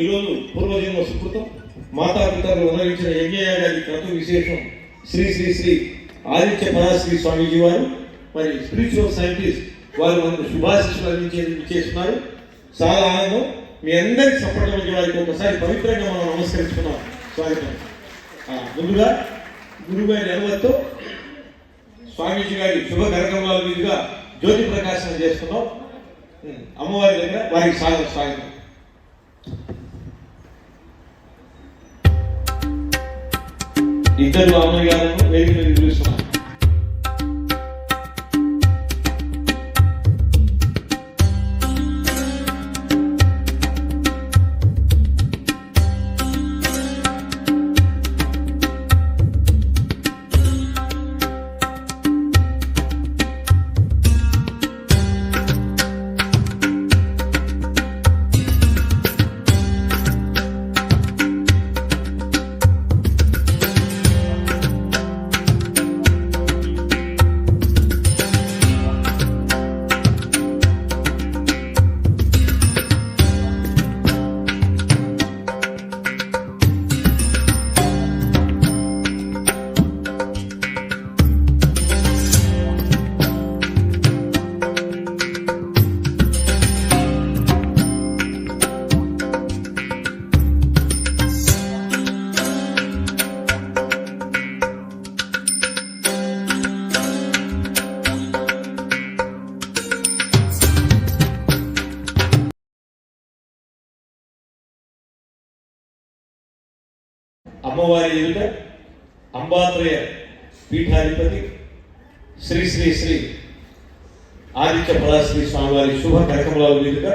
ఈరోజు పూర్వజన్మ సుకృతం. మాతాపితలు ఉన్నవించిన యజ్ఞయాగాది క్రతు విశేషం శ్రీ శ్రీ శ్రీ ఆదిత్య పరాశ్రీ స్వామీజీ వారు మరి స్పిరిచువల్ సైంటిస్ట్ వారు మనకు శుభాశిస్సులు అందించేందుకు చేస్తున్నారు. చాలా ఆనందం. మీ అందరికి సపోర్ట్ మధ్య వారికి ఒకసారి పవిత్రంగా మనం నమస్కరించుకున్నాం స్వాగతం. ముందుగా గురుగారి అనుమతితో స్వామీజీ గారి శుభ కార్యక్రమాల మీదుగా జ్యోతి ప్రకాశం చేసుకున్నాం అమ్మవారి దగ్గర వారికి స్వాగతం స్వాగతం. ఇద్దరు అమ్మాయి గారు వేదిక మీద పిలుస్తున్నాం అమ్మవారి ఎదుట అంబాత్రయ పీఠాధిపతి శ్రీ శ్రీ శ్రీ ఆదిత్య పరాశ్రీ స్వామివారి శుభ కార్యక్రమాల మీదుగా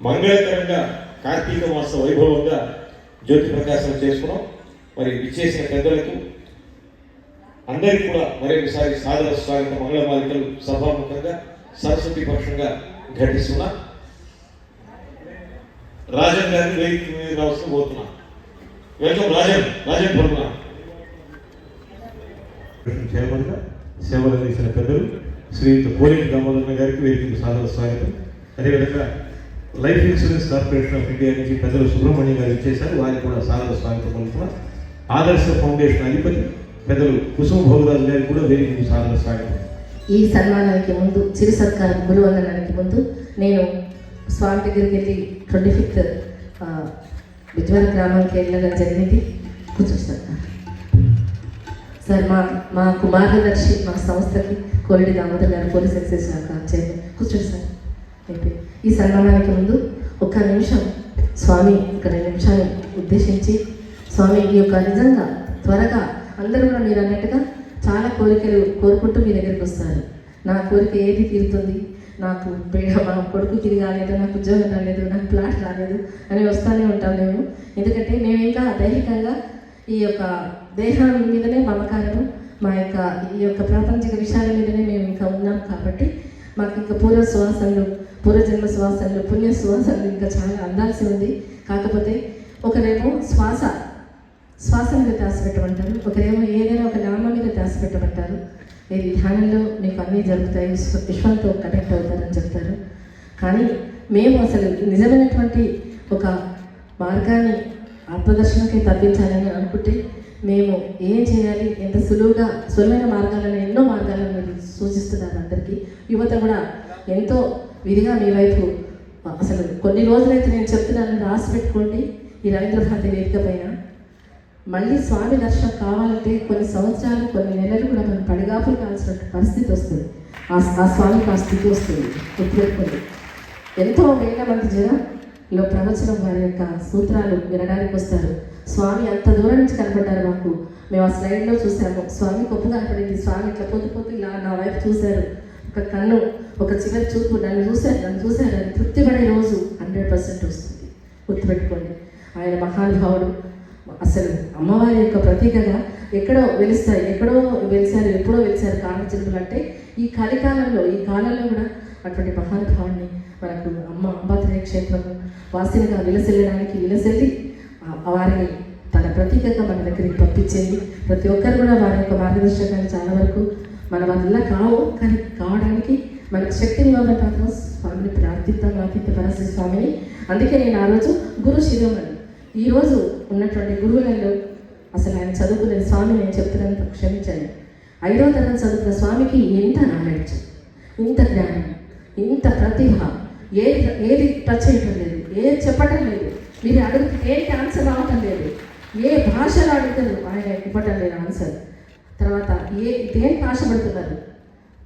మంగళకరంగా కార్తీక మాస వైభవంగా జ్యోతి ప్రకాశం చేసుకున్నాం. మరి విచ్చేసిన పెద్దలకు అందరికీ కూడా మరొకసారి సాదర స్వాగత మంగళమాలికలు సభాముఖంగా సరస్వతి పక్షంగా ఘటిస్తున్నా. రాజన్ గారిని మీద రావాల్సి పోతున్నా వెల్కమ్ రాజన్ రాజన్ పడుతున్నా చైర్మన్గా సేవలు అందించిన పెద్దలు శ్రీయుత కోరిక దామోదరన్ గారికి వేదికకు సాదర స్వాగతం. అదేవిధంగా life insurance corporation of India నుంచి పెద్దలు సుబ్రహ్మణ్యం గారు ఇచ్చేశారు వారికి కూడా సాదర స్వాగతం పలుకుతున్నాం ఆదర్శ ఫౌండేషన్ అధిపతి పెద్దలు కుసుమ భోగరాజు గారికి కూడా వేదికకు సాదర స్వాగతం. ఈ సన్మానానికి ముందు చిరు సత్కారం గురువందనానికి ముందు నేను స్వామి దగ్గరికి వెళ్ళి ట్వంటీ ఫిఫ్త్ ఉజ్వల గ్రామానికి వెళ్ళడం జరిగింది కూర్చో సార్. సార్ మా మాకు మార్గదర్శి మా సంస్థకి కోరిడి దామోదర్ గారు పోలీస్ ఎక్సైజ్ శాఖ చైర్మన్. కూర్చోండి సార్. అయితే ఈ సన్మానానికి ముందు ఒక్క నిమిషం స్వామి ఒక రెండు నిమిషాలు ఉద్దేశించి స్వామి ఈ యొక్క నిజంగా త్వరగా అందరూ కూడా మీరు అన్నట్టుగా చాలా కోరికలు కోరుకుంటూ మీ దగ్గరికి వస్తారు. నా కోరిక ఏది తీరుతుంది? నాకు మా కొడుకు తిరిగి రాలేదు నాకు ఉద్యోగం రాలేదు నాకు ప్లాట్ రాలేదు అని వస్తూనే ఉంటాం మేము. ఎందుకంటే మేము ఇంకా దైహికంగా ఈ యొక్క దేహం మీదనే మమకారము మా యొక్క ఈ యొక్క ప్రాపంచిక విషయాల మీదనే మేము ఇంకా ఉన్నాం కాబట్టి మాకు ఇంకా పూర్వ సువాసనలు పూర్వజన్మ సువాసనలు పుణ్య సువాసనలు ఇంకా చాలా అందాల్సి ఉంది. కాకపోతే ఒకరేమో శ్వాస శ్వాస మీద ధ్యాస పెట్టమంటారు ఒకరేమో ఏదైనా ఒక నామం మీద ధ్యాస పెట్టమంటారు ఇది ధ్యానంలో మీకు అన్నీ జరుగుతాయి. విశ్వంతో కనెక్ట్ అవుతారని చెప్తారు. కానీ మేము అసలు నిజమైనటువంటి ఒక మార్గాన్ని ఆత్మదర్శనకే తప్పించాలని అనుకుంటే మేము ఏం చేయాలి? ఎంత సులువుగా సులువైన మార్గాలను ఎన్నో మార్గాలను మీరు సూచిస్తున్నారు అందరికీ. యువత కూడా ఎంతో విధిగా మీ వైపు అసలు కొన్ని రోజులైతే నేను చెప్తున్నాను రాసి పెట్టుకోండి. ఈ రవీంద్ర భారతి వేదిక పైన మళ్ళీ స్వామి దర్శనం కావాలంటే కొన్ని సంవత్సరాలు కొన్ని నెలలు కూడా మనం పడిగాపులు కావాల్సిన పరిస్థితి వస్తుంది. ఆ స్వామికి ఆ స్థితి వస్తుంది. గుర్తుపెట్టుకోండి ఎంతో వేల మంది జనంలో ప్రవచనం వారి యొక్క సూత్రాలు వినడానికి వస్తారు. స్వామి అంత దూరం నుంచి కనపడ్డారు మాకు. మేము ఆ స్లైడ్లో చూసాము. స్వామి గొప్ప కనపడింది స్వామి ఇట్లా పోతూ పోతూ ఇలా నా వైపు చూశారు. ఒక కన్ను ఒక చివరి చూపు నన్ను చూశారు నన్ను చూశారు. అని తృప్తిపడే రోజు హండ్రెడ్ పర్సెంట్ వస్తుంది. గుర్తుపెట్టుకోండి. ఆయన మహానుభావుడు. అసలు అమ్మవారి యొక్క ప్రతీకగా ఎక్కడో వెలుస్తాయి ఎక్కడో వెలిసారు ఎప్పుడో వెలిసారు కామచిలుపులు అంటే ఈ కలికాలంలో ఈ కాలంలో కూడా అటువంటి మహానుభావుని మనకు అమ్మ అంబాత్రేయ క్షేత్రము వాసినిగా విలసెళ్ళడానికి విలసెళ్ళి వారిని తన ప్రతీకగా మన దగ్గరికి పంపించేది ప్రతి ఒక్కరు కూడా వారి యొక్క మార్గదర్శకాన్ని చాలా వరకు మన వల్ల కావు కానీ కావడానికి మనకు శక్తిని ఇవ్వడం మాత్రం స్వామిని ప్రార్థిద్దాం ఆదిత్య పరాశర స్వామిని. అందుకే నేను ఆ రోజు గురు శిరోమణి ఈరోజు ఉన్నటువంటి గురువులలో అసలు ఆయన చదువుకునే స్వామి నేను చెప్తున్నాను క్షమించండి. ఐదో తరగతి చదువుకున్న స్వామికి ఎంత నాలెడ్జ్ ఇంత జ్ఞానం ఇంత ప్రతిభ ఏది ఏది టచ్ చేయటం లేదు ఏది చెప్పటం లేదు మీరు అడిగితే ఏంటి ఆన్సర్ రావటం లేదు ఏ భాషలో అడుగుతారు ఆయన ఇవ్వటం లేదు ఆన్సర్ తర్వాత ఏ దేనికి ఆశపడుతున్నారు?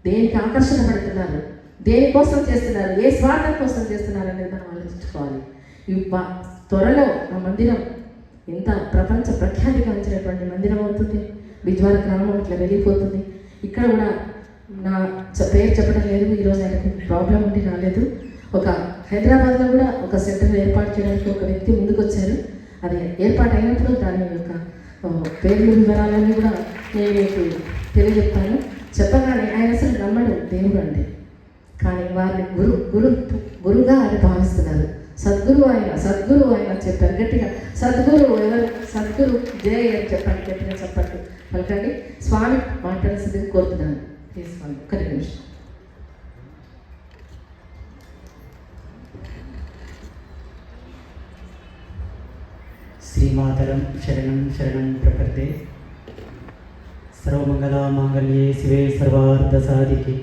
దేనికి ఆకర్షణ పడుతున్నారు? దేనికోసం చేస్తున్నారు? ఏ స్వార్థం కోసం చేస్తున్నారు అనేది మనం ఆలోచించుకోవాలి. త్వరలో ఆ మందిరం ఎంత ప్రపంచ ప్రఖ్యాతిగాంచినటువంటి మందిరం అవుతుంది. విజ్వార గ్రామం ఇట్లా వెళ్ళిపోతుంది. ఇక్కడ కూడా నా పేరు చెప్పడం లేదు. ఈరోజు ఆయనకు ప్రాబ్లం ఉండి రాలేదు. ఒక హైదరాబాద్లో కూడా ఒక సెంటర్ ఏర్పాటు చేయడానికి ఒక వ్యక్తి ముందుకు వచ్చారు అది ఏర్పాటు అయినప్పుడు దాని యొక్క పేర్లు వివరాలన్నీ కూడా నేను మీకు తెలియజెప్తాను. చెప్పగానే ఆయన అసలు నమ్మడు దేవుడు అండి కానీ వారిని గురు గురు గురుగా అని భావిస్తున్నారు. సద్గురు ఆయన సద్గురు ఆయన చెప్పారు. గట్టిగా సద్గురు ఎవరు? సద్గురు జయ అని చెప్పండి గట్టిగా చెప్పండి. పలకండి. స్వామి మాట్లాడాల్సింది కోరుతున్నాను. స్వామి ఒక్క నిమిషం. శ్రీమాతరం శరణం శరణం ప్రపర్తే సర్వమంగళమాంగళ్యే శివే సర్వార్థ సాధికే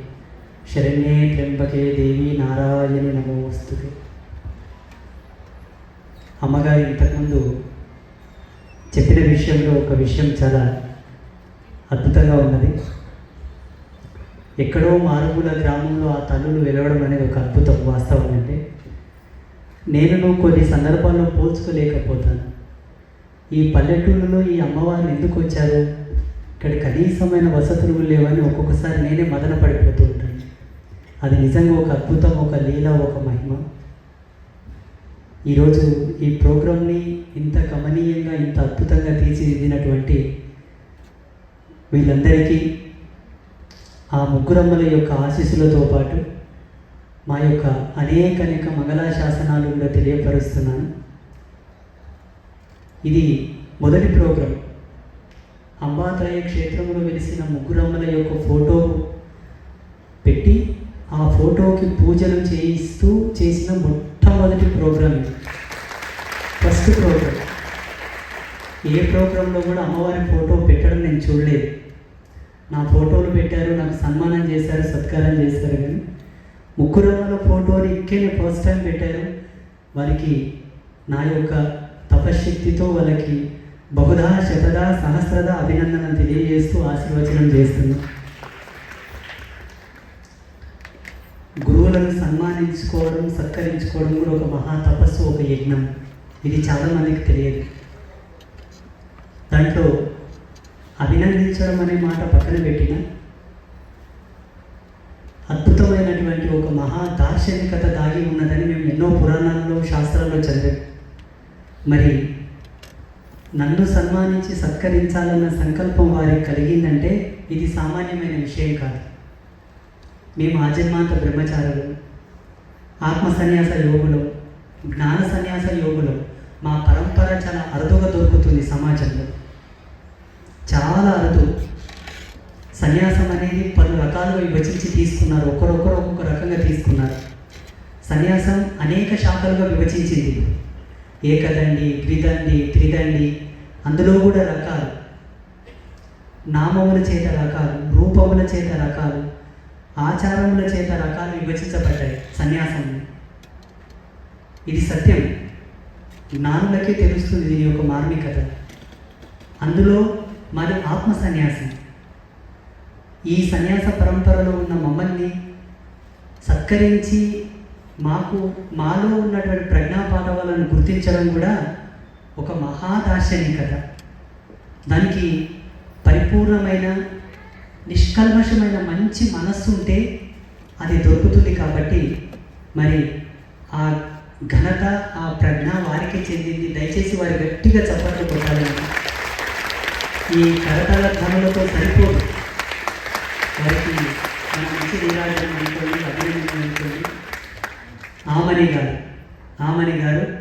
శరణ్యే త్ర్యంబకే దేవి నారాయణి నమోస్తుతే అమ్మగారు ఇంతకుముందు చెప్పిన విషయంలో ఒక విషయం చాలా అద్భుతంగా ఉన్నది. ఎక్కడో మారుమూల గ్రామంలో ఆ తల్లులు వెలవడం అనేది ఒక అద్భుతం వాస్తవం అంటే. నేను కొన్ని సందర్భాల్లో పోల్చుకోలేకపోతాను. ఈ పల్లెటూళ్ళలో ఈ అమ్మవారిని ఎందుకు వచ్చారు? ఇక్కడ కనీసమైన వసతులు లేవని ఒక్కొక్కసారి నేనే మదన పడిపోతూ ఉంటాను. అది నిజంగా ఒక అద్భుతం ఒక లీల ఒక మహిమ. ఈరోజు ఈ ప్రోగ్రామ్ని ఇంత గమనీయంగా ఇంత అద్భుతంగా తీర్చిదిద్దినటువంటి వీళ్ళందరికీ ఆ ముగ్గురమ్మల యొక్క ఆశీస్సులతో పాటు మా యొక్క అనేక అనేక మంగళా శాసనాలు కూడా తెలియపరుస్తున్నాను. ఇది మొదటి ప్రోగ్రాం. అంబాత్రయ క్షేత్రంలో వెలిసిన ముగ్గురమ్మల యొక్క ఫోటో పెట్టి ఆ ఫోటోకి పూజలు చేయిస్తూ చేసిన మొట్టమొదటి ప్రోగ్రాం ఇది. First programme. ఏ ప్రోగ్రాంలో కూడా అమ్మవారి ఫోటో పెట్టడం నేను చూడలేదు. నా ఫోటోలు పెట్టారు నాకు సన్మానం చేశారు సత్కారం చేశారు కానీ ముగ్గురమ్మల ఫోటోని ఇక్కడే ఫస్ట్ టైం పెట్టారు వారికి నా యొక్క తపశక్తితో వాళ్ళకి బహుధా శతదా సహస్రద అభినందన తెలియజేస్తూ ఆశీర్వచనం చేస్తున్నాను. గురువులను సన్మానించుకోవడం సత్కరించుకోవడం కూడా ఒక మహా తపస్సు ఒక యజ్ఞం. ఇది చాలా మందికి తెలియదు. దాంట్లో అభినందించడం అనే మాట పక్కన పెట్టిన అద్భుతమైనటువంటి ఒక మహా దార్శనికత దాగి ఉన్నదని మేము ఎన్నో పురాణాల్లో శాస్త్రాల్లో చదివాం. మరి నన్ను సన్మానించి సత్కరించాలన్న సంకల్పం వారికి కలిగిందంటే ఇది సామాన్యమైన విషయం కాదు. మేము ఆజన్మాంత బ్రహ్మచారులు ఆత్మ సన్యాస యోగులు జ్ఞాన సన్యాస యోగులు మా పరంపర చాలా అరుదుగా దొరుకుతుంది సమాజంలో. చాలా అరుదు. సన్యాసం అనేది పలు రకాలుగా విభజించి తీసుకున్నారు. ఒకరొకరు ఒక్కొక్క రకంగా తీసుకున్నారు. సన్యాసం అనేక శాఖలుగా విభజించింది. ఏకదండి ద్విదండి త్రిదండి అందులో కూడా రకాలు. నామముల చేత రకాలు రూపముల చేత రకాలు. ఆచారముల చేత రకాలు విభజించబడ్డాయి సన్యాసం ఇది సత్యం. జ్ఞానులకే తెలుస్తుంది దీని యొక్క మార్మికత. అందులో మరి ఆత్మ సన్యాసం. ఈ సన్యాస పరంపరలో ఉన్న మమ్మల్ని సత్కరించి మాకు మాలో ఉన్నటువంటి ప్రజ్ఞాపాఠవాలను గుర్తించడం కూడా ఒక మహాదార్శనికత. దానికి పరిపూర్ణమైన నిష్కల్మషమైన మంచి మనస్సు ఉంటే అది దొరుకుతుంది కాబట్టి మరి ఆ ఘనత ఆ ప్రజ్ఞ వారికే చెందింది. దయచేసి వారి గట్టిగా చప్పట్లు కొట్టాలని ఈ కరతాల ధ్వనులతో సరిపోదు. వారికి మన మంచి నీరాజనం అనుకోండి అభినందన అనుకోండి. ఆమని గారు ఆమని గారు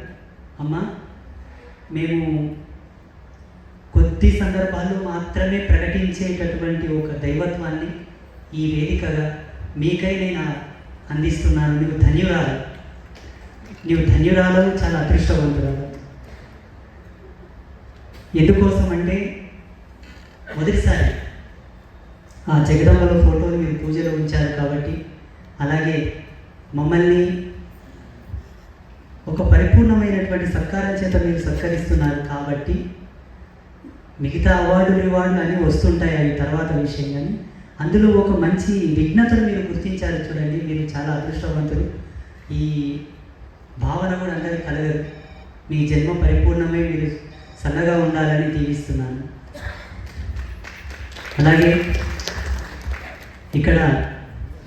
అమ్మ మేము కొద్ది సందర్భాల్లో మాత్రమే ప్రకటించేటటువంటి ఒక దైవత్వాన్ని ఈ వేదికగా మీకై నేను అందిస్తున్నాను. నీవు ధన్యురాలు. నీవు ధన్యురాలు చాలా అదృష్టవంతురాలు. ఎందుకోసం అంటే మొదటిసారి ఆ జగదంబల ఫోటోని మీరు పూజలో ఉంచారు కాబట్టి అలాగే మమ్మల్ని ఒక పరిపూర్ణమైనటువంటి సత్కారం చేత మీరు సత్కరిస్తున్నారు కాబట్టి మిగతా అవార్డులు రివార్డులు అన్నీ వస్తుంటాయి అవి తర్వాత విషయం కానీ అందులో ఒక మంచి విఘ్నతను మీరు గుర్తించారు చూడండి. మీరు చాలా అదృష్టవంతులు. ఈ భావన కూడా అందరికీ కలగదు. మీ జన్మ పరిపూర్ణమై మీరు సన్నగా ఉండాలని దీవిస్తున్నాను. అలాగే ఇక్కడ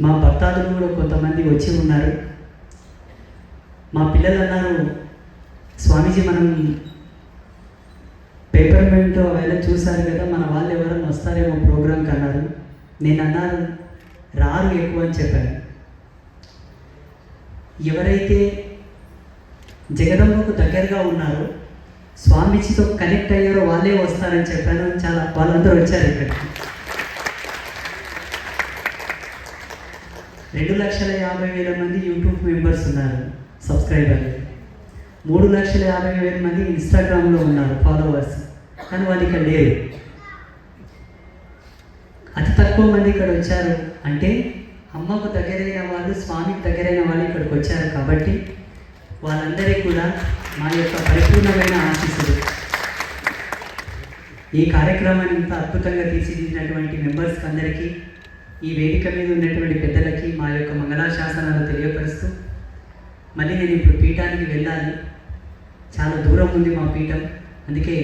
మా భక్తాదులు కూడా కొంతమంది వచ్చి ఉన్నారు. మా పిల్లలు అన్నారు స్వామీజీ మనం పేపర్ మిల్ట్ అవేళ చూశారు కదా మన వాళ్ళు ఎవరైనా వస్తారేమో ప్రోగ్రామ్కి అన్నారు నేను అన్నారు రారు ఎక్కువ అని చెప్పాను. ఎవరైతే జగదంబకు దగ్గరగా ఉన్నారో స్వామీజీతో కనెక్ట్ అయ్యారో వాళ్ళే వస్తారని చెప్పాను. చాలా వాళ్ళందరూ వచ్చారు ఇక్కడికి రెండు లక్షల యాభై వేల మంది యూట్యూబ్ మెంబర్స్ ఉన్నారు సబ్స్క్రైబర్లు. మూడు లక్షల యాభై వేల మంది ఇన్స్టాగ్రామ్లో ఉన్నారు ఫాలోవర్స్. కానీ వాళ్ళు ఇక్కడ లేరు అతి తక్కువ మంది ఇక్కడ వచ్చారు. అంటే అమ్మకు దగ్గరైన వాళ్ళు స్వామికి దగ్గరైన వాళ్ళు ఇక్కడికి వచ్చారు కాబట్టి వాళ్ళందరికీ కూడా మా యొక్క పరిపూర్ణమైన ఆశీస్సులు. ఈ కార్యక్రమాన్ని ఇంత అద్భుతంగా తీర్చిదిద్దినటువంటి మెంబర్స్కి అందరికీ ఈ వేదిక మీద ఉన్నటువంటి పెద్దలకి మా యొక్క మంగళాశాసనాలు తెలియపరుస్తూ మళ్ళీ నేను ఇప్పుడు పీఠానికి వెళ్ళాలి. చాలా దూరం ఉంది మా పీఠం. అందుకే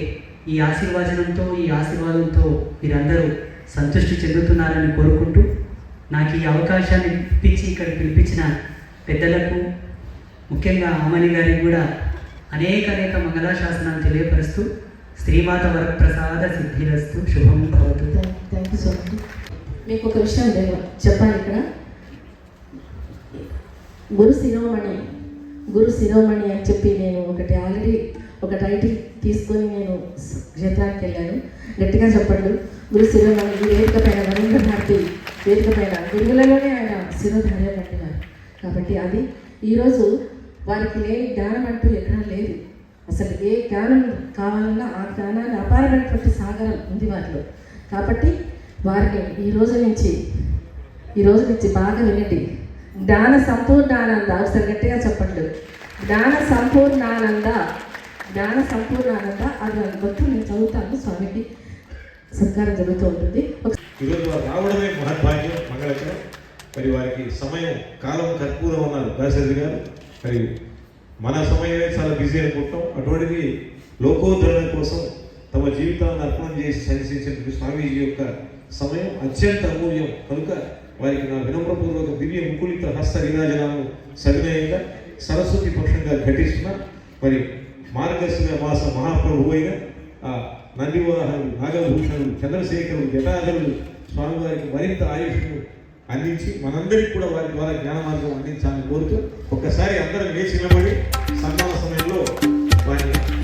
ఈ ఆశీర్వచనంతో ఈ ఆశీర్వాదంతో మీరందరూ సంతృష్టి చెందుతున్నారని కోరుకుంటూ నాకు ఈ అవకాశాన్ని ఇప్పించి ఇక్కడ పిలిపించిన పెద్దలకు ముఖ్యంగా అమ్మని గారికి కూడా అనేక అనేక మంగళాశాసనాలు తెలియపరుస్తూ శ్రీమాత వరప్రసాద సిద్ధిరస్తు శుభం భవతు. థ్యాంక్ యూ సో మచ్ మీకు ఒక విషయం నేను చెప్పాలి ఇక్కడ. గురు శిరోమణి గురు శిరోమణి అని చెప్పి నేను ఒకటి ఆల్రెడీ ఒక టైటిల్ తీసుకొని నేను క్షేత్రానికి వెళ్ళాను. గట్టిగా చెప్పండి. గురు శిరోధారి ఈ వేదిక పైన రవీంద్ర భారతి వేదిక పైన గురువులలోనే ఆయన శిరోధార్యం అంటున్నారు కాబట్టి అది ఈరోజు వారికి లేని జ్ఞానం అంటూ ఎక్కడా లేదు. అసలు ఏ జ్ఞానం కావాలన్నా ఆ జ్ఞానాన్ని అపారమైనటువంటి సాగరం ఉంది వారిలో. కాబట్టి వారిని ఈ రోజు నుంచి ఈ రోజు నుంచి బాగా వినండి. జ్ఞాన సంపూర్ణానంద అవసరం గట్టిగా చెప్పండి. జ్ఞాన సంపూర్ణానంద జ్ఞాన సంపూర్ణానంద అది మొత్తం నేను చదువుతాను స్వామికి. సత్కారం జరుగుతూ ఉంటుంది. ఈరోజు రావడమే మహద్భాగ్యం మంగళకరం మరి వారికి సమయం కాలం కర్పూరం ఉన్నారు దాశరథి గారు. మరి మన సమయమే చాలా బిజీ అనుకుంటాం. అటువంటిది లోకోద్ధరణ కోసం తమ జీవితాన్ని అర్పణం చేసి సన్నిసించిన స్వామీజీ యొక్క సమయం అత్యంత అమూల్యం. కనుక వారికి నా వినమ్రపూర్వక దివ్య ముకులిత హస్త విరాజనాలను సవినయంగా సరస్వతి పక్షంగా ఘటిస్తున్నా. మరి మార్గశిర మాస మహాప్రభు అయిన ఆ నందివాహనుడు నాగభూషణుడు చంద్రశేఖరుడు జటాధరుడు స్వామివారికి మరింత ఆయుష్ను అందించి మనందరికీ కూడా వారి ద్వారా జ్ఞాన మార్గం అందించాలని కోరుతూ ఒక్కసారి అందరం లేచి నిలబడి సన్మాన సమయంలో వారిని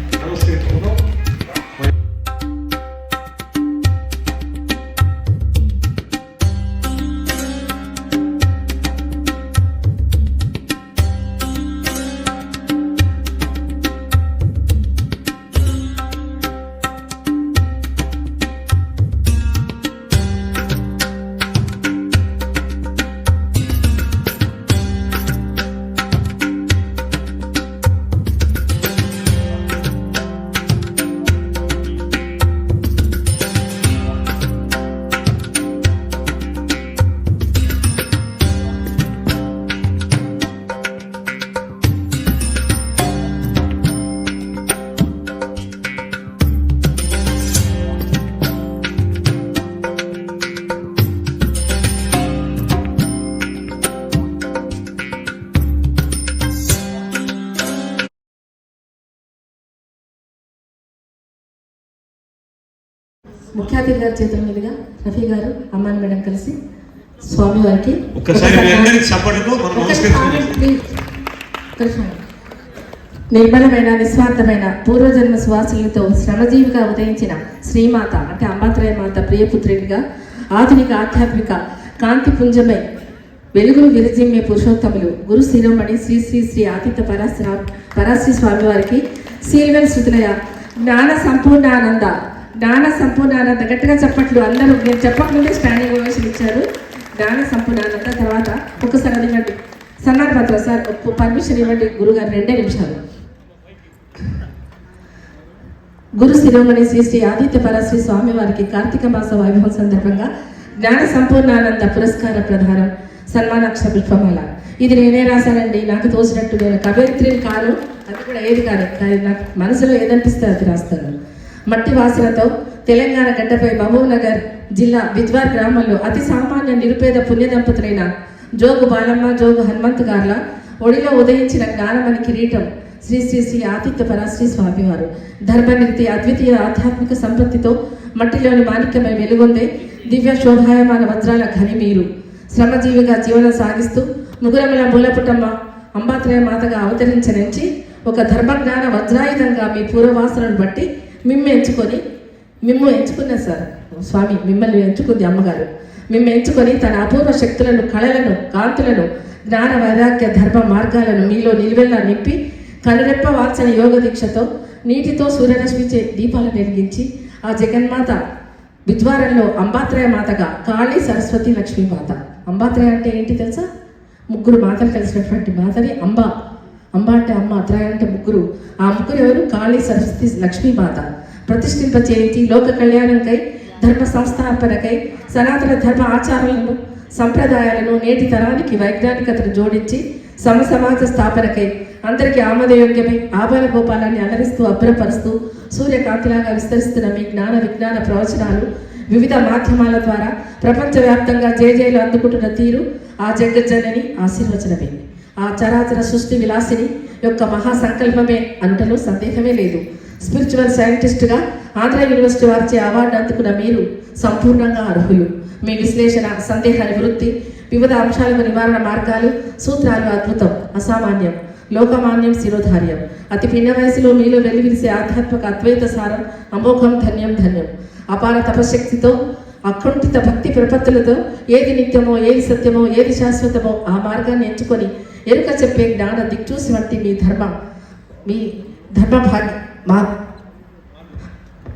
ముఖ్య అతిథి గారి చేతుల మీదుగా రఫీ గారు అమ్మాని మేడం కలిసి స్వామివారికి ఒక్కసారి మీ అందరికీ చప్పట్లతో మనం ఒక్క నమస్కరించుకుందాం. నిమిషం, ప్లీజ్. ఒక్క నిమిషం. నిర్మలమైన నిస్వార్థమైన పూర్వజన్మ సువాసులతో శ్రమజీవిగా ఉదయించిన శ్రీమాత అంటే అంబాత్రయ మాత ప్రియపుత్రుడిగా ఆధునిక ఆధ్యాత్మిక కాంతి పుంజమై వెలుగులు విరజిమ్మే పురుషోత్తములు గురు శిరోమణి శ్రీ శ్రీ శ్రీ ఆతిథ్య పరాశ్ర పరాశ్రీ స్వామి వారికి సీల్వెల్ శృతులయ జ్ఞాన సంపూర్ణానంద దాన సంపూర్ణానంద గట్టిగా చెప్పట్లు అందరూ నేను చెప్పకముందే స్టాండింగ్ ఓవేషన్ ఇచ్చారు. దాన సంపూర్ణానంద తర్వాత ఒకసారి అది ఇవ్వండి పత్ర సార్ పర్మిషన్ ఇవ్వండి. గురుగారు రెండే నిమిషాలు. గురు శిరోమణి శ్రీ శ్రీ ఆదిత్య పరశ్రీ స్వామి వారికి కార్తీక మాస వైభవం సందర్భంగా జ్ఞాన సంపూర్ణానంద పురస్కార ప్రధానం సన్మానక్ష పుష్పమాల ఇది నేనే రాశానండి. నాకు తోచినట్టు నేను కవయిత్రిని కాను అది కూడా ఏది కాదు. నాకు మనసులో ఏదనిపిస్తే అది రాస్తాను. మట్టి వాసనతో తెలంగాణ గడ్డపై మహబూబ్నగర్ జిల్లా బిజ్వార్ గ్రామంలో అతి సామాన్య నిరుపేద పుణ్య దంపతులైన జోగు బాలమ్మ జోగు హనుమంత్ గార్ల ఒడిలో ఉదయించిన జ్ఞానమని కిరీటం శ్రీ శ్రీ శ్రీ ఆతిథ్య పరాశ్రీ స్వామివారు ధర్మనిర్తి అద్వితీయ ఆధ్యాత్మిక సంపత్తితో మట్టిలోని మాణిక్యమై వెలుగొందే దివ్య శోభాయమాన వజ్రాల ఘని మీరు. శ్రమజీవిగా జీవనం సాగిస్తూ ముగురముల మూలపుటమ్మ అంబాత్రయ మాతగా అవతరించనించి ఒక ధర్మజ్ఞాన వజ్రాయుధంగా మీ పూర్వవాసనను బట్టి మిమ్మ ఎంచుకొని మిమ్ము ఎంచుకున్న సార్ స్వామి మిమ్మల్ని ఎంచుకుంది అమ్మగారు. మిమ్మ ఎంచుకొని తన అపూర్వ శక్తులను కళలను కాంతులను జ్ఞాన వైరాగ్య ధర్మ మార్గాలను మీలో నిలువెల్లా నింపి కనురెప్ప వాల్చిన యోగ దీక్షతో నీటితో సూర్యరశ్మించే దీపాలను వెలిగించి ఆ జగన్మాత విద్వారంలో అంబాత్రయ మాతగా కాళీ సరస్వతి లక్ష్మీ మాత. అంబాత్రయ అంటే ఏంటి తెలుసా? ముగ్గురు మాతలు కలిసినటువంటి మాతని అంబా అంబ అంటే అమ్మ అత్రాయ అంటే ముగ్గురు. ఆ ముగ్గురు ఎవరు? కాళీ సరస్వతి లక్ష్మీమాత. ప్రతిష్ఠింప చేయించి లోక కళ్యాణంకై ధర్మ సంస్థాపనకై సనాతన ధర్మ ఆచారాలను సంప్రదాయాలను నేటి తరానికి వైజ్ఞానికతను జోడించి సమ సమాజ స్థాపనకై అందరికీ ఆమోదయోగ్యమై ఆబాల గోపాలాన్ని అలరిస్తూ అభ్రపరుస్తూ సూర్యకాంతిలాగా విస్తరిస్తున్న మీ జ్ఞాన విజ్ఞాన ప్రవచనాలు వివిధ మాధ్యమాల ద్వారా ప్రపంచవ్యాప్తంగా జేజేలు అందుకుంటున్న తీరు ఆ జగజ్జనని ఆశీర్వచనమే. ఆ చరాచర సృష్టి విలాసిని యొక్క మహా సంకల్పమే అంటలో సందేహమే లేదు. స్పిరిచువల్ సైంటిస్ట్గా ఆంధ్ర యూనివర్సిటీ వారిచే అవార్డు అందుకున్న మీరు సంపూర్ణంగా అర్హులు. మీ విశ్లేషణ సందేహ నివృత్తి వివిధ అంశాలకు నివారణ మార్గాలు సూత్రాలు అద్భుతం అసామాన్యం లోకమాన్యం శిరోధార్యం. అతి పిన్న వయసులో మీలో వెలివిరిసే ఆధ్యాత్మిక అద్వైత సారం అమోఘం ధన్యం ధన్యం. అపార తపశక్తితో అకుంఠిత భక్తి ప్రపత్తులతో ఏది నిత్యమో ఏది సత్యమో ఏది శాశ్వతమో ఆ మార్గాన్ని ఎంచుకొని ఎరుక చెప్పే జ్ఞాన దిక్చూసి వంటి మీ ధర్మ మీ ధర్మ భాగ్య మా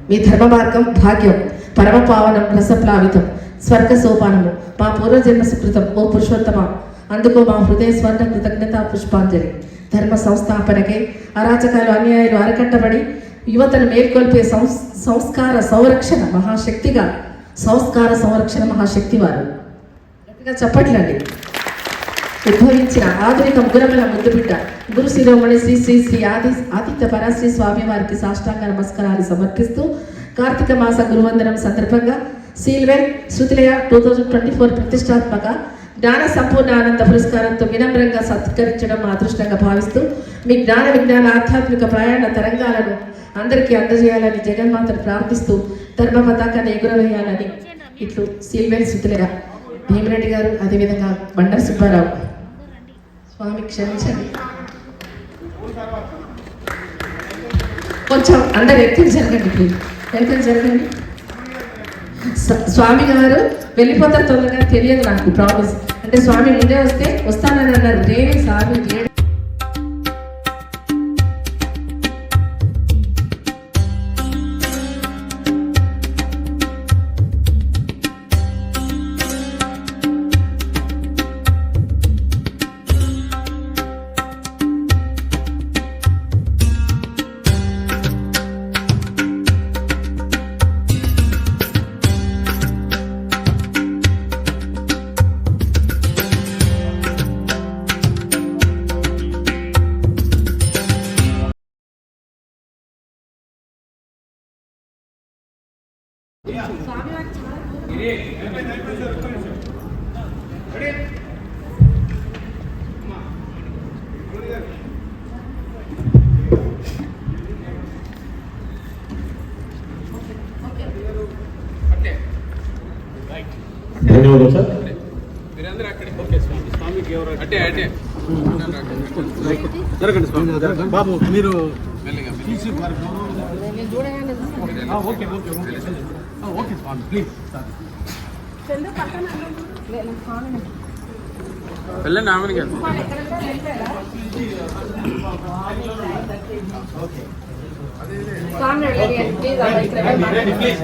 మీ ధర్మ మార్గం భాగ్యం పరమ పావనం రసప్లావితం స్వర్గ సోపానము మా పూర్వజన్మ సుకృతం ఓ పురుషోత్తమ అందుకో మా హృదయ స్వర్ణ కృతజ్ఞత పుష్పాంజలి. ధర్మ సంస్థాపనకై అరాచకాలు అన్యాయాలు అరకట్టబడి యువతను మేల్కొల్పే సంస్ సంస్కార సంరక్షణ మహాశక్తిగా సంస్కార సంరక్షణ మహాశక్తి వారు గట్టిగా చెప్పట్లండి. ఉద్భవించిన ఆధునిక ముగ్గురమల ముద్దుబిడ్డ గురు శిరోమణి శ్రీ శ్రీ శ్రీ ఆది ఆదిత్య పరాశ్రీ స్వామి వారికి సాష్టాంగ నమస్కారాలు సమర్పిస్తూ కార్తీక మాస గురువందనం సందర్భంగా Sealwell Sruthilaya two thousand twenty four ప్రతిష్టాత్మక జ్ఞాన సంపూర్ణ ఆనంద పురస్కారంతో వినమ్రంగా సత్కరించడం మా అదృష్టంగా భావిస్తూ మీ జ్ఞాన విజ్ఞాన ఆధ్యాత్మిక ప్రయాణ తరంగాలను అందరికీ అందజేయాలని జగన్మాతను ప్రార్థిస్తూ ధర్మ పతాకాన్ని ఎగురవేయాలని ఇట్లు సీల్వెల్ శృతిలయ భీమిరెడ్డి గారు అదేవిధంగా బండర్ సుబ్బారావు. స్వామి క్షమించండి. కొంచెం అందరు వెనక్కి జరగండి ప్లీజ్ జరగండి. స్వామి గారు వెళ్ళిపోతారు తొందరగా తెలియదు నాకు ప్రామిస్ అంటే స్వామి ముందే వస్తే వస్తానని అన్నారు. దేవి స్వామి అటే అటే. జరగండి స్వామి బాబు మీరు ఓకే ఓకే ఓకే ఆ, ఓకే స్వామి ప్లీజ్. సార్ వెళ్ళండి ఆమెను రెడీ ప్లీజ్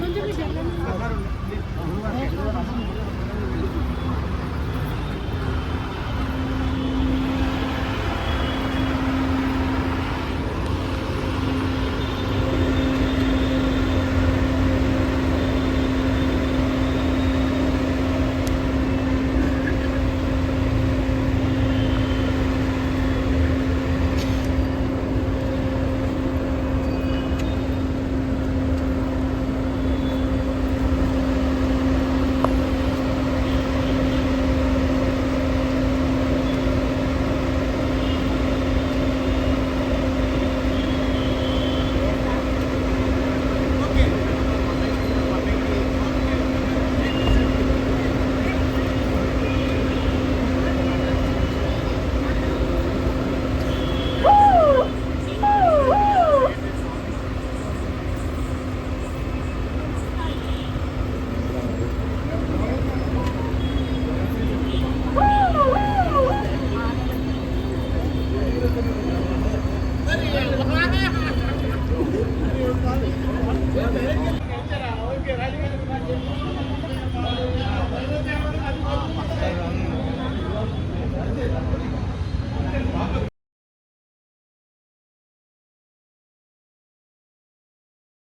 కొంచెం